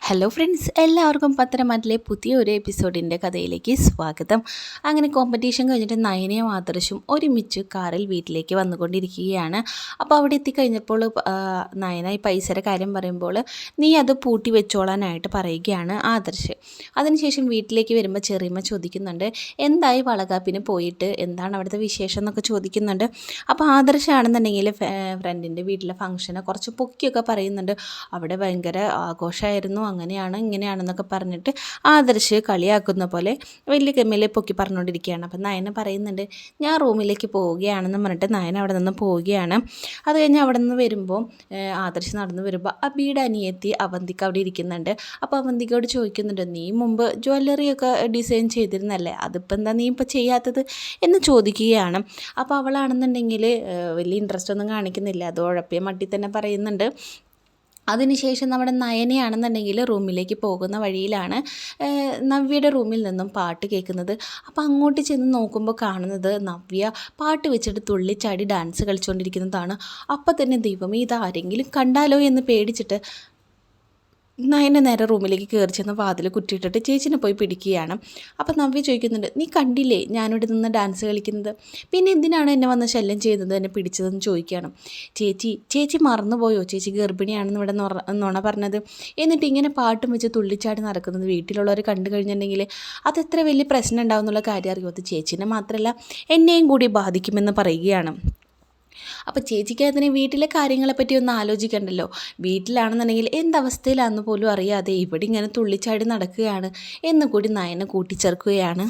Hello friends എല്ലാവർക്കും പത്തരമാറ്റിലെ പുതിയൊരു എപ്പിസോഡിന്റെ കഥയിലേക്ക് സ്വാഗതം. അങ്ങനെ കോമ്പറ്റീഷൻ കഴിഞ്ഞിട്ട് നയനയും ആദർശും ഒരുമിച്ച് കാറിൽ വീട്ടിലേക്ക് വന്നുകൊണ്ടിരിക്കുകയാണ്. അപ്പോൾ അവിടെ എത്തിക്കഴിഞ്ഞപ്പോൾ നയന ഈ പൈസയുടെ കാര്യം പറയുമ്പോൾ നീ അത് പൂട്ടി വെച്ചോളാനായിട്ട് പറയുകയാണ് ആദർശ്. അതിനുശേഷം വീട്ടിലേക്ക് വരുമ്പോൾ ചെറിയമ്മ ചോദിക്കുന്നുണ്ട് എന്തായി വളകാപ്പിന് പോയിട്ട്? എന്താണ് അവിടുത്തെ വിശേഷം എന്നൊക്കെ ചോദിക്കുന്നുണ്ട്. അപ്പോൾ ആദർശാണെന്നുണ്ടെങ്കിൽ ഫ്രണ്ടിന്റെ വീട്ടിലെ ഫംഗ്ഷനെ കുറച്ച് പൊക്കിയൊക്കെ പറയുന്നുണ്ട്. അവിടെ ഭയങ്കര ആഘോഷമായിരുന്നു. അങ്ങനെയാണ് ഇങ്ങനെയാണെന്നൊക്കെ പറഞ്ഞിട്ട് ആദർശ് കളിയാക്കുന്ന പോലെ വലിയ കമ്മിലെ പൊക്കി പറഞ്ഞുകൊണ്ടിരിക്കുകയാണ്. അപ്പം നയന പറയുന്നുണ്ട് ഞാൻ റൂമിലേക്ക് പോവുകയാണെന്ന് പറഞ്ഞിട്ട് നയന അവിടെ നിന്ന് പോവുകയാണ്. അത് കഴിഞ്ഞ് അവിടെ നിന്ന് വരുമ്പോൾ ആദർശ് നടന്ന് വരുമ്പോൾ അബിയുടെ അനിയത്തി അവന്തിക്ക് അവിടെ ഇരിക്കുന്നുണ്ട്. അപ്പോൾ അവന്തിക്കോട് ചോദിക്കുന്നുണ്ട് നീ മുമ്പ് ജ്വല്ലറിയൊക്കെ ഡിസൈൻ ചെയ്തിരുന്നല്ലേ? അതിപ്പോൾ എന്താ നീ ഇപ്പോൾ ചെയ്യാത്തത്? എന്ന് ചോദിക്കുകയാണ്. അപ്പോൾ അവളാണെന്നുണ്ടെങ്കിൽ വലിയ ഇൻട്രസ്റ്റ് ഒന്നും കാണിക്കുന്നില്ല. അത് ഉഴപ്പിയ മട്ടി തന്നെ പറയുന്നുണ്ട് അതിനുശേഷം നമ്മുടെ നയനയാണെന്നുണ്ടെങ്കിൽ റൂമിലേക്ക് പോകുന്ന വഴിയിലാണ് നവ്യയുടെ റൂമിൽ നിന്നും പാട്ട് കേൾക്കുന്നത്. അപ്പോൾ അങ്ങോട്ട് ചെന്ന് നോക്കുമ്പോൾ കാണുന്നത് നവ്യ പാട്ട് വെച്ചിട്ട് തുള്ളിച്ചാടി ഡാൻസ് കളിച്ചുകൊണ്ടിരിക്കുന്നതാണ് അപ്പോൾ തന്നെ ദൈവമേ ഇതാരെങ്കിലും കണ്ടാലോ എന്ന് പേടിച്ചിട്ട് നയന നേരെ റൂമിലേക്ക് കയറി ചെന്ന് വാതിൽ കുറ്റിയിട്ടിട്ട് ചേച്ചിനെ പോയി പിടിക്കുകയാണ്. അപ്പം നവ്യ ചോദിക്കുന്നുണ്ട് നീ കണ്ടില്ലേ ഞാനിവിടെ നിന്ന് ഡാൻസ് കളിക്കുന്നത്? പിന്നെ എന്തിനാണ് എന്നെ വന്ന് ശല്യം ചെയ്തത് എന്നെ പിടിച്ചതെന്ന് ചോദിക്കുകയാണ്. ചേച്ചി ചേച്ചി മറന്നുപോയോ? ചേച്ചി ഗർഭിണിയാണെന്ന് ഇവിടെ നുണ പറഞ്ഞത്. എന്നിട്ട് ഇങ്ങനെ പാട്ടും വെച്ച് തുള്ളിച്ചാടി നടക്കുന്നത് വീട്ടിലുള്ളവർ കണ്ടു കഴിഞ്ഞിട്ടുണ്ടെങ്കിൽ എത്ര വലിയ പ്രശ്നം ഉണ്ടാവും എന്നുള്ള കാര്യം അത് ചേച്ചീനെ മാത്രമല്ല എന്നെയും കൂടി ബാധിക്കുമെന്ന് പറയുകയാണ്. അപ്പോൾ ചേച്ചിക്ക് അതിന് വീട്ടിലെ കാര്യങ്ങളെപ്പറ്റി ഒന്ന് ആലോചിക്കണ്ടല്ലോ. വീട്ടിലാണെന്നുണ്ടെങ്കിൽ എന്തവസ്ഥയിലാണെന്ന് പോലും അറിയാതെ ഇവിടെ ഇങ്ങനെ തുള്ളിച്ചാടി നടക്കുകയാണ്. എന്ന് കൂടി നയനെ കൂട്ടിച്ചേർക്കുകയാണ്.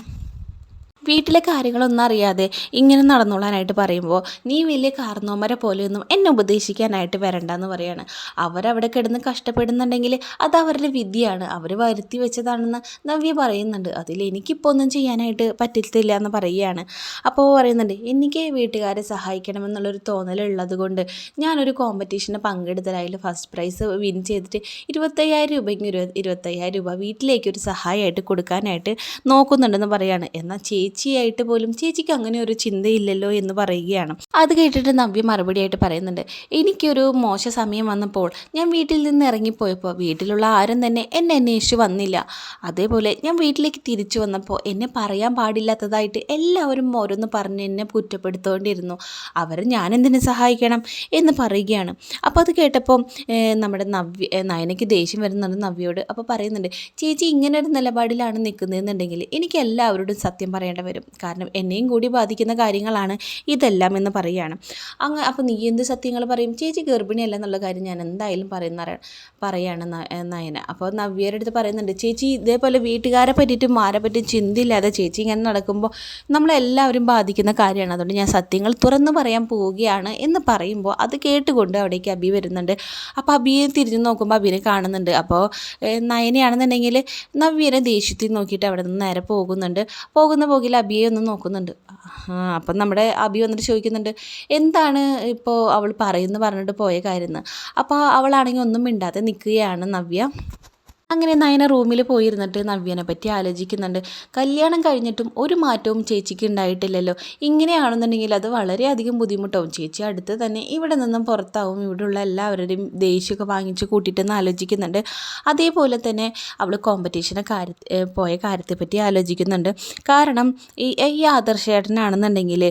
വീട്ടിലെ കാര്യങ്ങളൊന്നും അറിയാതെ ഇങ്ങനെ നടന്നോളാനായിട്ട് പറയുമ്പോൾ നീ വലിയ കാർന്നോമരെ പോലെയൊന്നും എന്നെ ഉപദേശിക്കാനായിട്ട് വരണ്ടെന്ന് പറയാണ്. അവരവിടെ കിടന്ന് കഷ്ടപ്പെടുന്നുണ്ടെങ്കിൽ അത് അവരുടെ വിദ്യയാണ് അവർ വരുത്തി വെച്ചതാണെന്ന് നവ്യ പറയുന്നുണ്ട്. അതിൽ എനിക്കിപ്പോൾ ഒന്നും ചെയ്യാനായിട്ട് പറ്റത്തില്ല എന്ന് പറയുകയാണ്. അപ്പോൾ പറയുന്നുണ്ട് എനിക്ക് വീട്ടുകാരെ സഹായിക്കണമെന്നുള്ളൊരു തോന്നലുള്ളത് കൊണ്ട് ഞാനൊരു കോമ്പറ്റീഷന് പങ്കെടുത്തതായി ഫസ്റ്റ് പ്രൈസ് വിൻ ചെയ്തിട്ട് ഇരുപത്തയ്യായിരം രൂപയ്ക്ക് ഇരുപത് ഇരുപത്തയ്യായിരം രൂപ വീട്ടിലേക്ക് ഒരു സഹായമായിട്ട് കൊടുക്കാനായിട്ട് നോക്കുന്നുണ്ടെന്ന് പറയാണ്. എന്നാൽ ചേച്ചിയായിട്ട് പോലും ചേച്ചിക്ക് അങ്ങനെ ഒരു ചിന്തയില്ലല്ലോ എന്ന് പറയുകയാണ്. അത് കേട്ടിട്ട് നവ്യ മറുപടിയായിട്ട് പറയുന്നുണ്ട്. എനിക്കൊരു മോശ സമയം വന്നപ്പോൾ ഞാൻ വീട്ടിൽ നിന്ന് ഇറങ്ങിപ്പോയപ്പോൾ വീട്ടിലുള്ള ആരും തന്നെ എന്നെ അന്വേഷിച്ച് വന്നില്ല. അതേപോലെ ഞാൻ വീട്ടിലേക്ക് തിരിച്ചു വന്നപ്പോൾ എന്നെ പറയാൻ പാടില്ലാത്തതായിട്ട് എല്ലാവരും ഓരോന്ന് പറഞ്ഞ് എന്നെ കുറ്റപ്പെടുത്തുകൊണ്ടിരുന്നു അവരെ ഞാനെന്തിനു സഹായിക്കണം എന്ന് പറയുകയാണ്. അപ്പോൾ അത് കേട്ടപ്പോൾ നമ്മുടെ നവ്യ നയനയ്ക്ക് ദേഷ്യം വരുന്നുണ്ട് നവ്യയോട് അപ്പോൾ പറയുന്നുണ്ട് ചേച്ചി ഇങ്ങനെ ഒരു നിലപാടിലാണ് നിൽക്കുന്നതെന്നുണ്ടെങ്കിൽ എനിക്ക് എല്ലാവരോടും സത്യം പറയേണ്ടി വരും. കാരണം എന്നെയും കൂടി ബാധിക്കുന്ന കാര്യങ്ങളാണ് ഇതെല്ലാം എന്ന് പറയുകയാണ്. അങ്ങ് അപ്പോൾ നീ എന്ത് സത്യങ്ങൾ പറയും? ചേച്ചി ഗർഭിണിയല്ല എന്നുള്ള കാര്യം ഞാൻ എന്തായാലും പറയുന്ന പറയാണ് നയന. അപ്പോൾ നവ്യയുടെ അടുത്ത് പറയുന്നുണ്ട് ചേച്ചി ഇതേപോലെ വീട്ടുകാരെ പറ്റിയിട്ടും മാരെ പറ്റിയും ചിന്തയില്ലാതെ ചേച്ചി ഇങ്ങനെ നടക്കുമ്പോൾ നമ്മളെല്ലാവരും ബാധിക്കുന്ന കാര്യമാണ്. അതുകൊണ്ട് ഞാൻ സത്യങ്ങൾ തുറന്നു പറയാൻ പോവുകയാണ് എന്ന് പറയുമ്പോൾ അത് കേട്ടുകൊണ്ട് അവിടേക്ക് അബി വരുന്നുണ്ട്. അപ്പോൾ അബിയെ തിരിഞ്ഞു നോക്കുമ്പോൾ അബിനെ കാണുന്നുണ്ട്. അപ്പോൾ നയനയാണെന്നുണ്ടെങ്കിൽ നവ്യനെ ദേഷ്യത്തിൽ നോക്കിയിട്ട് അവിടെ നിന്ന് നേരെ പോകുന്നുണ്ട്. പോകുന്ന പോകിൽ അബിയെ ഒന്ന് നോക്കുന്നുണ്ട്. അപ്പം നമ്മുടെ അബി വന്നിട്ട് ചോദിക്കുന്നുണ്ട് എന്താണ് ഇപ്പോൾ അവൾ പറയുന്നു പറഞ്ഞിട്ട് പോയ കാര്യം എന്ന്? അപ്പോൾ അവളാണെങ്കിൽ ഒന്നും മിണ്ടാതെ നിൽക്കുകയാണ് നവ്യ. അങ്ങനെ നയന റൂമിൽ പോയിരുന്നിട്ട് നവ്യനെ പറ്റി ആലോചിക്കുന്നുണ്ട്. കല്യാണം കഴിഞ്ഞിട്ടും ഒരു മാറ്റവും ചേച്ചിക്ക് ഉണ്ടായിട്ടില്ലല്ലോ. ഇങ്ങനെയാണെന്നുണ്ടെങ്കിൽ അത് വളരെയധികം ബുദ്ധിമുട്ടാവും. ചേച്ചി അടുത്ത് തന്നെ ഇവിടെ നിന്നും പുറത്താവും. ഇവിടെയുള്ള എല്ലാവരുടെയും ദേഷ്യമൊക്കെ വാങ്ങിച്ച് കൂട്ടിയിട്ടെന്ന് ആലോചിക്കുന്നുണ്ട്. അതേപോലെ തന്നെ അവൾ കോമ്പറ്റീഷനെ കാര്യ പോയ കാര്യത്തെപ്പറ്റി ആലോചിക്കുന്നുണ്ട്. കാരണം ഈ ഈ ആദർശേട്ടനാണെന്നുണ്ടെങ്കിൽ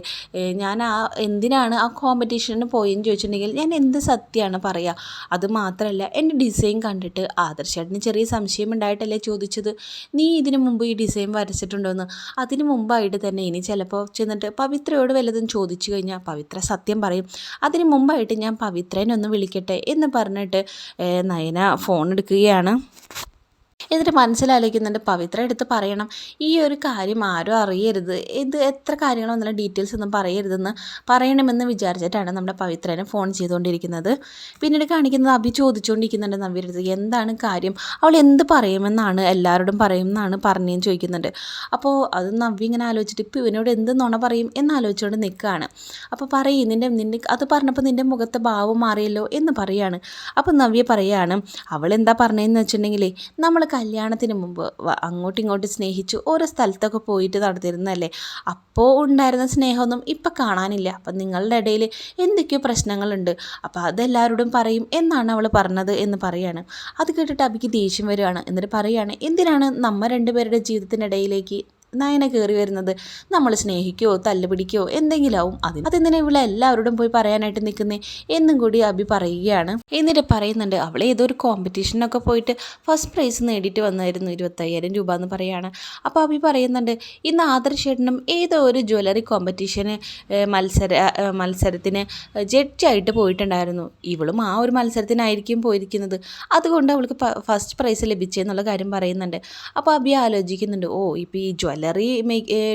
ഞാൻ ആ എന്തിനാണ് ആ കോമ്പറ്റീഷന് പോയെന്ന് ചോദിച്ചിട്ടുണ്ടെങ്കിൽ ഞാൻ എന്ത് സത്യമാണ് പറയുക അത് മാത്രമല്ല എന്റെ ഡിസൈൻ കണ്ടിട്ട് ആദർശേട്ടന് ചെറിയ സംശയം ഉണ്ടായിട്ടല്ലേ ചോദിച്ചത്? നീ ഇതിനു മുമ്പ് ഈ ഡിസൈൻ വരച്ചിട്ടുണ്ടോയെന്ന് അതിനു മുമ്പായിട്ട് തന്നെ ഇനി ചിലപ്പോൾ ചെന്നിട്ട് പവിത്രയോട് വല്ലതും ചോദിച്ചു കഴിഞ്ഞാൽ പവിത്ര സത്യം പറയും. അതിനു മുമ്പായിട്ട് ഞാൻ പവിത്രേനെ ഒന്ന് വിളിക്കട്ടെ എന്ന് പറഞ്ഞിട്ട് നയന ഫോൺ എടുക്കുകയാണ്. എന്നിട്ട് മനസ്സിലാലോചിക്കുന്നുണ്ട് പവിത്ര എടുത്ത് പറയണം. ഈ ഒരു കാര്യം ആരും അറിയരുത്. ഇത് എത്ര കാര്യങ്ങളൊന്നുമില്ല ഡീറ്റെയിൽസ് ഒന്നും പറയരുതെന്ന് പറയണമെന്ന് വിചാരിച്ചിട്ടാണ് നമ്മുടെ പവിത്രനെ ഫോൺ ചെയ്തുകൊണ്ടിരിക്കുന്നത്. പിന്നീട് കാണിക്കുന്നത് അഭി ചോദിച്ചുകൊണ്ടിരിക്കുന്നുണ്ട് നവ്യടുത്ത് എന്താണ് കാര്യം? അവൾ എന്ത് പറയുമെന്നാണ് എല്ലാവരോടും പറയുമെന്നാണ് പറഞ്ഞേന്ന് ചോദിക്കുന്നുണ്ട്. അപ്പോൾ അത് നവ്യ ഇങ്ങനെ ആലോചിച്ചിട്ട് ഇപ്പോൾ ഇവനോട് എന്ത് നുണ പറയും എന്നാലോചിച്ചുകൊണ്ട് നിൽക്കുകയാണ്. അപ്പോൾ പറയും നിന്റെ നിന്റെ അത് പറഞ്ഞപ്പോൾ നിന്റെ മുഖത്തെ ഭാവം മാറിയല്ലോ എന്ന് പറയാണ്. അപ്പോൾ നവ്യ പറയാണ് അവൾ എന്താ പറഞ്ഞതെന്ന് വെച്ചിട്ടുണ്ടെങ്കിലേ നമ്മൾ കല്യാണത്തിന് മുമ്പ് അങ്ങോട്ടും ഇങ്ങോട്ടും സ്നേഹിച്ചു ഓരോ സ്ഥലത്തൊക്കെ പോയിട്ട് നടന്നിരുന്നല്ലേ? അപ്പോൾ ഉണ്ടായിരുന്ന സ്നേഹമൊന്നും ഇപ്പം കാണാനില്ല. അപ്പം നിങ്ങളുടെ ഇടയിൽ എന്തൊക്കെയോ പ്രശ്നങ്ങളുണ്ട്. അപ്പോൾ അതെല്ലാവരോടും പറയും എന്നാണ് അവൾ പറഞ്ഞത്? എന്ന് പറയാണ്. അത് കേട്ടിട്ട് അബിക്ക് ദേഷ്യം വരുവാണ് എന്നിട്ട് പറയുകയാണ് എന്തിനാണ് നമ്മൾ രണ്ടുപേരുടെ ജീവിതത്തിനിടയിലേക്ക് നയന കയറി വരുന്നത്. നമ്മൾ സ്നേഹിക്കുകയോ തല്ലുപിടിക്കുകയോ എന്തെങ്കിലും ആവും അതിന്. അതെന്തിനാ ഇവിടെ എല്ലാവരോടും പോയി പറയാനായിട്ട് നിൽക്കുന്നേ എന്നും കൂടി അബി പറയുകയാണ്. എന്നിട്ട് പറയുന്നുണ്ട് അവളെ ഏതോ ഒരു കോമ്പറ്റീഷനൊക്കെ പോയിട്ട് ഫസ്റ്റ് പ്രൈസ് നേടിയിട്ട് വന്നായിരുന്നു ഇരുപത്തയ്യായിരം രൂപ എന്ന് പറയാണ്. അപ്പോൾ അബി പറയുന്നുണ്ട് ഇന്ന് ആദർശേട്ടനും ഏതോ ഒരു ജ്വല്ലറി കോമ്പറ്റീഷന് മത്സര മത്സരത്തിന് ജഡ്ജായിട്ട് പോയിട്ടുണ്ടായിരുന്നു. ഇവളും ആ ഒരു മത്സരത്തിനായിരിക്കും പോയിരിക്കുന്നത്. അതുകൊണ്ട് അവൾക്ക് ഫസ്റ്റ് പ്രൈസ് ലഭിച്ചെന്നുള്ള കാര്യം പറയുന്നുണ്ട്. അപ്പോൾ അബി ആലോചിക്കുന്നുണ്ട് ഓ ഇപ്പോൾ ഈ ജ്വല്ലറി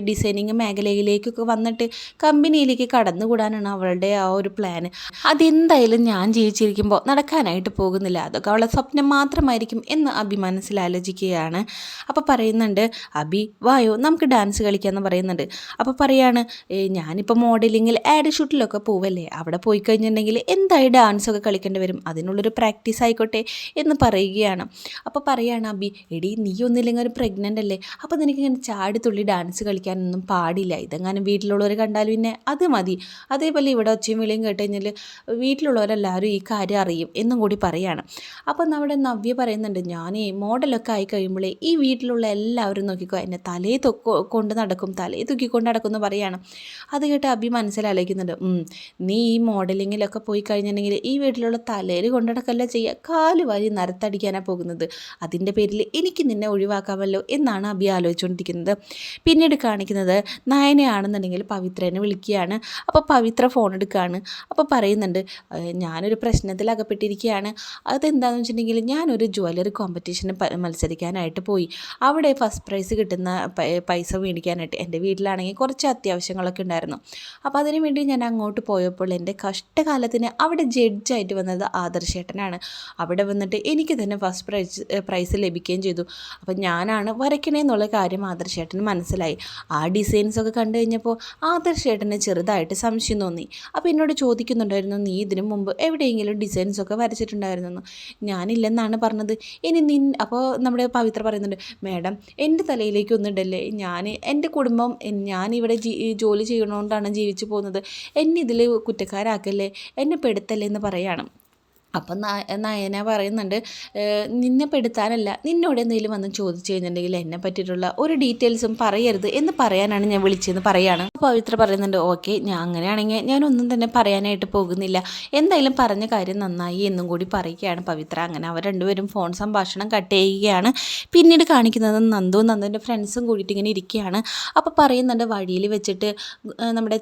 ഡിസൈനിങ് മേഖലയിലേക്കൊക്കെ വന്നിട്ട് കമ്പനിയിലേക്ക് കടന്നുകൂടാനാണ് അവളുടെ ആ ഒരു പ്ലാന് അതെന്തായാലും ഞാൻ ജീവിച്ചിരിക്കുമ്പോൾ നടക്കാനായിട്ട് പോകുന്നില്ല. അതൊക്കെ അവളെ സ്വപ്നം മാത്രമായിരിക്കും എന്ന് അബി മനസ്സിൽ ആലോചിക്കുകയാണ്. അപ്പോൾ പറയുന്നുണ്ട് അബി വായോ നമുക്ക് ഡാൻസ് കളിക്കാമെന്ന് പറയുന്നുണ്ട്. അപ്പോൾ പറയാണ് "ഏ, ഞാനിപ്പോൾ മോഡലിങ്ങിൽ ആഡ് ഷൂട്ടിലൊക്കെ പോവല്ലേ? അവിടെ പോയി കഴിഞ്ഞിട്ടുണ്ടെങ്കിൽ എന്തായി ഡാൻസൊക്കെ കളിക്കേണ്ടി വരും? അതിനുള്ളൊരു പ്രാക്ടീസ് ആയിക്കോട്ടെ എന്ന് പറയുകയാണ്. അപ്പോൾ പറയാണ് അബി എടി നീ ഒന്നില്ലെങ്കിൽ ഒരു പ്രഗ്നന്റ് അല്ലേ? അപ്പോൾ നിനക്ക് ഇങ്ങനെ ചാടി തുള്ളി ഡാൻസ് കളിക്കാനൊന്നും പാടില്ല. ഇതെങ്ങാനും വീട്ടിലുള്ളവർ കണ്ടാൽ പിന്നെ അത് മതി. അതേപോലെ ഇവിടെ ഒച്ചയും വിളിയും കേട്ട് കഴിഞ്ഞാൽ വീട്ടിലുള്ളവരെല്ലാവരും ഈ കാര്യം അറിയും എന്നും കൂടി പറയാണ്. അപ്പം നമ്മുടെ നവ്യ പറയുന്നുണ്ട് ഞാൻ ഈ മോഡലൊക്കെ ആയി കഴിയുമ്പോഴേ ഈ വീട്ടിലുള്ള എല്ലാവരും നോക്കിക്കോ എന്നെ തലേ കൊണ്ട് നടക്കും തലേ തൂക്കിക്കൊണ്ട് നടക്കും എന്ന് പറയാണ്. അത് കേട്ട് അഭി മനസ്സിലാലോചിക്കുന്നുണ്ട് നീ ഈ മോഡലിങ്ങിലൊക്കെ പോയി കഴിഞ്ഞിട്ടുണ്ടെങ്കിൽ ഈ വീട്ടിലുള്ള തലയിൽ കൊണ്ടടക്കല്ല ചെയ്യുക? കാൽ വാരി നരത്തടിക്കാനാണ് പോകുന്നത്. അതിന്റെ പേരിൽ എനിക്ക് നിന്നെ ഒഴിവാക്കാമല്ലോ എന്നാണ് അഭി ആലോചിച്ചുകൊണ്ടിരിക്കുന്നത്. പിന്നീട് കാണിക്കുന്നത് നയനയാണെന്നുണ്ടെങ്കിൽ പവിത്രനെ വിളിക്കുകയാണ്. അപ്പോൾ പവിത്ര ഫോൺ എടുക്കുകയാണ് അപ്പോൾ പറയുന്നുണ്ട് "ഏഹ്, ഞാനൊരു പ്രശ്നത്തിൽ അകപ്പെട്ടിരിക്കുകയാണ്. അതെന്താണെന്ന് വെച്ചിട്ടുണ്ടെങ്കിൽ ഞാനൊരു ജ്വല്ലറി കോമ്പറ്റീഷന് മത്സരിക്കാനായിട്ട് പോയി. അവിടെ ഫസ്റ്റ് പ്രൈസ് കിട്ടുന്ന പൈസ മേടിക്കാനായിട്ട് എന്റെ വീട്ടിലാണെങ്കിൽ കുറച്ച് അത്യാവശ്യങ്ങളൊക്കെ ഉണ്ടായിരുന്നു. അപ്പോൾ അതിനു വേണ്ടി ഞാൻ അങ്ങോട്ട് പോയപ്പോൾ എന്റെ കഷ്ടകാലത്തിന് അവിടെ ജഡ്ജായിട്ട് വന്നത് ആദർശേട്ടനാണ് അവിടെ വന്നിട്ട് എനിക്ക് തന്നെ ഫസ്റ്റ് പ്രൈസ് പ്രൈസ് ലഭിക്കുകയും ചെയ്തു. അപ്പോൾ ഞാനാണ് വരയ്ക്കണേ എന്നുള്ള കാര്യം ആദർശേട്ടന് മനസ്സിലായി. ആ ഡിസൈൻസ് ഒക്കെ കണ്ടു കഴിഞ്ഞപ്പോൾ ആദർശേട്ടന് ചെറുതായിട്ട് സംശയം തോന്നി. അപ്പോൾ എന്നോട് ചോദിക്കുന്നുണ്ടായിരുന്നു നീ ഇതിനു മുമ്പ് എവിടെയെങ്കിലും ഡിസൈൻസ് ഒക്കെ വരച്ചിട്ടുണ്ടായിരുന്നെന്ന്? ഞാനില്ലെന്നാണ് പറഞ്ഞത്. ഇനി നിൻ അപ്പോൾ നമ്മുടെ പവിത്ര പറയുന്നുണ്ട് മാഡം എന്റെ തലയിലേക്ക് ഒന്നിടല്ലേ? ഞാൻ എന്റെ കുടുംബം ഞാനിവിടെ ജീ ജോലി ചെയ്യണോണ്ടാണ് ജീവിച്ചു പോകുന്നത്. എന്നെ ഇതിൽ കുറ്റക്കാരാക്കല്ലേ? എന്നെ പെടുത്തല്ലേ? എന്ന് പറയാണ്. അപ്പം നയന പറയുന്നുണ്ട് നിന്നെ പെടുത്താനല്ല നിന്നോട് എന്തെങ്കിലും വന്ന് ചോദിച്ചു കഴിഞ്ഞിട്ടുണ്ടെങ്കിൽ എന്നെ പറ്റിയിട്ടുള്ള ഒരു ഡീറ്റെയിൽസും പറയരുത് എന്ന് പറയാനാണ് ഞാൻ വിളിച്ചതെന്ന് പറയാണ്. പവിത്ര പറയുന്നുണ്ട് ഓക്കെ ഞാൻ അങ്ങനെയാണെങ്കിൽ ഞാനൊന്നും തന്നെ പറയാനായിട്ട് പോകുന്നില്ല. എന്തായാലും പറഞ്ഞ കാര്യം നന്നായി എന്നും കൂടി പറയുകയാണ് പവിത്ര. അങ്ങനെ അവർ രണ്ടുപേരും ഫോൺ സംഭാഷണം കട്ട് ചെയ്യുകയാണ്. പിന്നീട് കാണിക്കുന്നത് നന്ദു നന്ദുവിന്റെ ഫ്രണ്ട്സും കൂടിയിട്ട് ഇങ്ങനെ ഇരിക്കുകയാണ്. അപ്പോൾ പറയുന്നുണ്ട് വഴിയിൽ വെച്ചിട്ട് നമ്മുടെ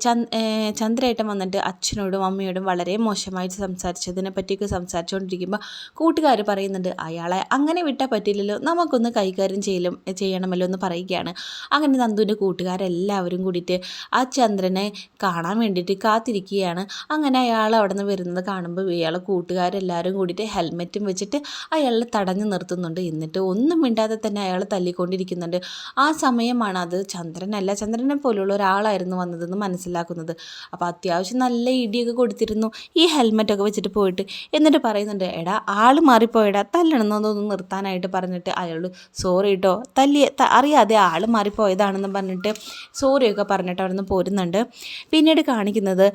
ചന്ദ്രേട്ടം വന്നിട്ട് അച്ഛനോടും അമ്മയോടും വളരെ മോശമായിട്ട് സംസാരിച്ചതിനെ പറ്റിയൊക്കെ സംസാരിച്ചുകൊണ്ടിരിക്കുമ്പോൾ കൂട്ടുകാർ പറയുന്നുണ്ട് അയാളെ അങ്ങനെ വിട്ടാൽ പറ്റില്ലല്ലോ നമുക്കൊന്ന് കൈകാര്യം ചെയ്യലും ചെയ്യണമല്ലോ എന്ന് പറയുകയാണ്. അങ്ങനെ നന്ദുവിന്റെ കൂട്ടുകാരെല്ലാവരും കൂടിയിട്ട് ആ ചന്ദ്രനെ കാണാൻ വേണ്ടിയിട്ട് കാത്തിരിക്കുകയാണ്. അങ്ങനെ അയാൾ അവിടെ നിന്ന് വരുന്നത് കാണുമ്പോൾ ഇയാളെ കൂട്ടുകാരെല്ലാവരും കൂടിയിട്ട് ഹെൽമെറ്റും വെച്ചിട്ട് അയാളെ തടഞ്ഞു നിർത്തുന്നുണ്ട്. എന്നിട്ട് ഒന്നും മിണ്ടാതെ തന്നെ അയാൾ തല്ലിക്കൊണ്ടിരിക്കുന്നുണ്ട്. ആ സമയമാണ് അത് ചന്ദ്രനല്ല ചന്ദ്രനെ പോലുള്ള ഒരാളായിരുന്നു വന്നതെന്ന് മനസ്സിലാക്കുന്നത്. അപ്പോൾ അത്യാവശ്യം നല്ല ഇടിയൊക്കെ കൊടുത്തിരുന്നു. ഈ ഹെൽമെറ്റൊക്കെ വെച്ചിട്ട് പോയിട്ട്. എന്നിട്ട് പറയുന്നുണ്ട് എടാ ആൾ മാറിപ്പോയടാ തല്ലണമെന്നൊന്ന് നിർത്താനായിട്ട് പറഞ്ഞിട്ട് അയാളോട് സോറി കേട്ടോ തല്ലി അറിയാതെ ആൾ മാറിപ്പോയതാണെന്ന് പറഞ്ഞിട്ട് സോറിയൊക്കെ പറഞ്ഞിട്ട് അവിടെ നിന്ന് പോരുന്നുണ്ട്. പിന്നീട് കാണിക്കുന്നത്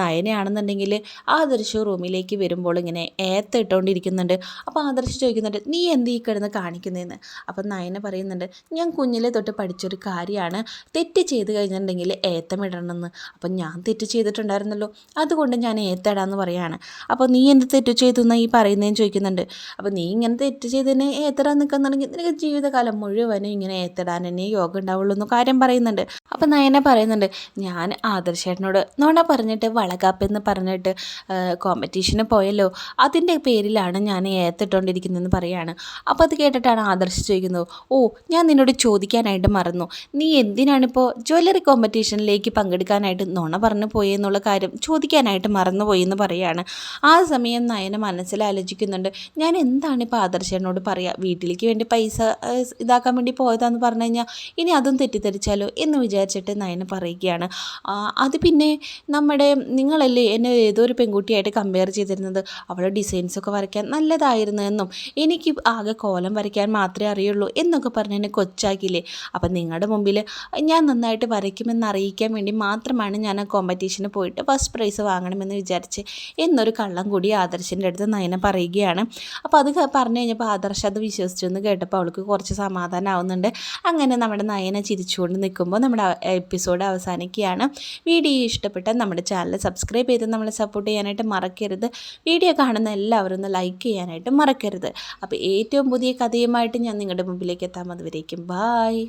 നയനയാണെന്നുണ്ടെങ്കിൽ ആദർശ് റൂമിലേക്ക് വരുമ്പോൾ ഇങ്ങനെ ഏത്തിട്ടുകൊണ്ടിരിക്കുന്നുണ്ട് അപ്പോൾ ആദർശ് ചോദിക്കുന്നുണ്ട് നീ എന്ത് ഈ കിടന്ന് കാണിക്കുന്നതെന്ന് അപ്പം നയന പറയുന്നുണ്ട് ഞാൻ കുഞ്ഞിലെ തൊട്ട് പഠിച്ചൊരു കാര്യമാണ്. തെറ്റ് ചെയ്ത് കഴിഞ്ഞിട്ടുണ്ടെങ്കിൽ ഏത്തമിടണമെന്ന് അപ്പം ഞാൻ തെറ്റ് ചെയ്തിട്ടുണ്ടായിരുന്നല്ലോ അതുകൊണ്ട് ഞാൻ ഏത്തടാന്ന് പറയാണ്. അപ്പോൾ നീ എന്ത് തെറ്റ് ചെയ്തു എന്നാൽ ഈ പറയുന്നതെന്ന് ചോദിക്കുന്നുണ്ട്. അപ്പോൾ നീ ഇങ്ങനെ തെറ്റ് ചെയ്തതിന് ഏത്തടാൻ നിൽക്കുന്നുണ്ടെങ്കിൽ നിനക്ക് ജീവിതകാലം മുഴുവനും ഇങ്ങനെ ഏത്തടാൻ തന്നെ യോഗ ഉണ്ടാവുള്ളൂ എന്ന് കാര്യം പറയുന്നുണ്ട്. അപ്പോൾ നയന പറയുന്നുണ്ട് ഞാൻ ആദർശേട്ടനോട് നോണ പറഞ്ഞിട്ട് വളകാപ്പെന്ന് പറഞ്ഞിട്ട് കോമ്പറ്റീഷന് പോയല്ലോ. അതിന്റെ പേരിലാണ് ഞാൻ ഏത്തിട്ടുകൊണ്ടിരിക്കുന്നതെന്ന് പറയാണ്. അപ്പോൾ അത് കേട്ടിട്ടാണ് ആദർശ് ചോദിക്കുന്നത് ഓ ഞാൻ നിന്നോട് ചോദിക്കാനായിട്ട് മറന്നു. നീ എന്തിനാണിപ്പോൾ ജ്വല്ലറി കോമ്പറ്റീഷനിലേക്ക് പങ്കെടുക്കാനായിട്ട് നോണ പറഞ്ഞു പോയെന്നുള്ള കാര്യം ചോദിക്കാനായിട്ട് മറന്നുപോയി എന്ന് പറയാണ്. ആ സമയം നയന മനസ്സിൽ ആലോചിക്കുന്നുണ്ട്. ഞാൻ എന്താണ് ഇപ്പോൾ ആദർശനോട് പറയുക വീട്ടിലേക്ക് വേണ്ടി പൈസ ഇതാക്കാൻ വേണ്ടി പോയതാന്ന് പറഞ്ഞു കഴിഞ്ഞാൽ ഇനി അതും തെറ്റിദ്ധരിച്ചാലോ എന്ന് വിചാരിച്ചിട്ട് നയന പറയുകയാണ്. അത് പിന്നെ നമ്മുടെ നിങ്ങളല്ലേ എന്നെ ഏതോ ഒരു പെൺകുട്ടിയായിട്ട് കമ്പയർ ചെയ്തിരുന്നത്. അവളുടെ ഡിസൈൻസൊക്കെ വരയ്ക്കാൻ നല്ലതായിരുന്നു എന്നും. എനിക്ക് ആകെ കോലം വരയ്ക്കാൻ മാത്രമേ അറിയുള്ളൂ എന്നൊക്കെ പറഞ്ഞ് എന്നെ കൊച്ചാക്കില്ലേ അപ്പം നിങ്ങളുടെ മുമ്പിൽ ഞാൻ നന്നായിട്ട് വരയ്ക്കുമെന്ന് അറിയിക്കാൻ വേണ്ടി മാത്രമാണ് ഞാൻ ആ കോമ്പറ്റീഷന് പോയിട്ട് ഫസ്റ്റ് പ്രൈസ് വാങ്ങണമെന്ന് വിചാരിച്ച് എന്നൊരു കള്ളം കൂടി ആദർശിന്റെ അടുത്ത് നയന പറയുകയാണ്. അപ്പോൾ അത് പറഞ്ഞു കഴിഞ്ഞപ്പോൾ ആദർശ് അത് വിശ്വസിച്ചു എന്ന് കേട്ടപ്പോൾ അവൾക്ക് കുറച്ച് സമാധാനം ആവുന്നുണ്ട്. അങ്ങനെ നമ്മുടെ നയന ചിരിച്ചുകൊണ്ട് നിൽക്കുമ്പോൾ നമ്മുടെ എപ്പിസോഡ് അവസാനിക്കുകയാണ്. വീഡിയോ ഇഷ്ടപ്പെട്ടാൽ നമ്മുടെ ചാനൽ സബ്സ്ക്രൈബ് ചെയ്ത് നമ്മളെ സപ്പോർട്ട് ചെയ്യാനായിട്ട് മറക്കരുത്. വീഡിയോ കാണുന്ന എല്ലാവരും ഒന്ന് ലൈക്ക് ചെയ്യാനായിട്ട് മറക്കരുത്. അപ്പോൾ ഏറ്റവും പുതിയ കഥയുമായിട്ട് ഞാൻ നിങ്ങളുടെ മുമ്പിലേക്ക് എത്താം. അതുവരേക്കും ബായ്